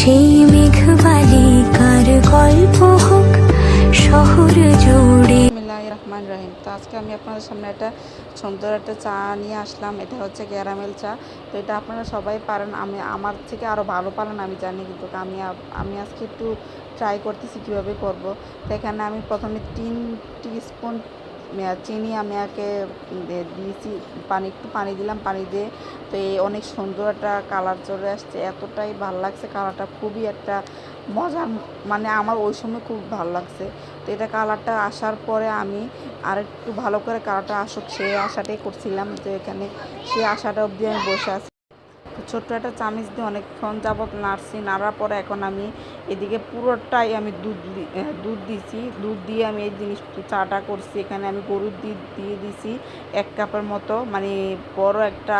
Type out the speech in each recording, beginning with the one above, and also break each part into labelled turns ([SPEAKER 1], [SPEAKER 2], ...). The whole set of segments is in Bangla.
[SPEAKER 1] সেই মেঘবালিকার গল্প হোক, শহর জুড়ে।
[SPEAKER 2] রহমান রহিম তো আজকে আমি আপনাদের সামনে একটা সুন্দর একটা চা নিয়ে আসলাম। এটা হচ্ছে ক্যারামেল চা। তো এটা আপনারা সবাই পারেন। আমি, আমার থেকে আরও ভালো পারেন, আমি জানি, কিন্তু আমি আমি আজকে একটু ট্রাই করতেছি কীভাবে করব। তো এখানে আমি প্রথমে তিন স্পুন চিনি আমি আগে দিয়েছি। পানি, একটু পানি দিলাম, পানি দিয়ে তো এই অনেক সুন্দর একটা কালার চলে আসছে। এতটাই ভালো লাগছে কালারটা খুবই একটা মজার মানে আমার ওই সময় খুব ভালো লাগছে। তো এটা কালারটা আসার পরে আমি আর একটু ভালো করে কালারটা আসুক। সেই আশাটাই করছিলাম যে এখানে, সেই আশাটা অবধি আমি বসে আছি। ছোট্ট একটা চামিচ দিয়ে অনেকক্ষণ যাবত নাড়ছি। নাড়ার পরে এখন আমি এদিকে পুরোটাই আমি দুধ দুধ দিছি। দুধ দিয়ে আমি এই জিনিস চাটা করছি। এখানে আমি গরুর দুধ দিয়ে দিছি এক কাপের মতো। মানে বড় একটা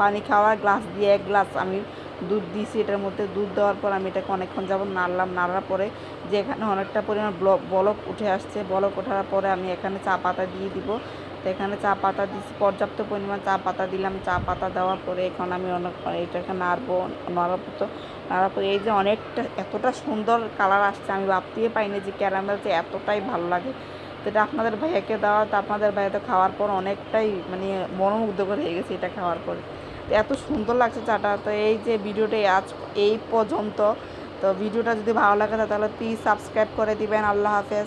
[SPEAKER 2] পানি খাওয়ার গ্লাস দিয়ে এক গ্লাস আমি দুধ দিয়েছি এটার মধ্যে দুধ দেওয়ার পর আমি এটাকে অনেকক্ষণ যাবত নাড়লাম। নাড়ার পরে যে এখানে অনেকটা পরিমাণ ব্ল- বলক উঠে আসছে। বলক ওঠার পরে আমি এখানে চা পাতা দিয়ে দিব। তো এখানে চা পাতা দিচ্ছি পর্যাপ্ত পরিমাণ চা পাতা দিলাম। চা পাতা দেওয়ার পরে এখন আমি অনেক এটাকে নাড়বো, নাড়ার তো, নাড়ার পরে এই যে অনেকটা, এতটা সুন্দর কালার আসছে, আমি ভাবতেই পাইনি যে ক্যারামেল যে এতটাই ভালো লাগে। তো এটা আপনাদের ভাইয়াকে দেওয়া, তো আপনাদের ভাইয়া তো খাওয়ার পর অনেকটাই মানে মনোমুগ্ধকর হয়ে গেছে এটা খাওয়ার পরে। তো এত সুন্দর লাগছে চাটা। তো এই যে ভিডিওটা আজ এই পর্যন্ত। তো ভিডিওটা যদি ভালো লাগে তাহলে প্লিজ সাবস্ক্রাইব করে দিবেন। আল্লাহ হাফেজ।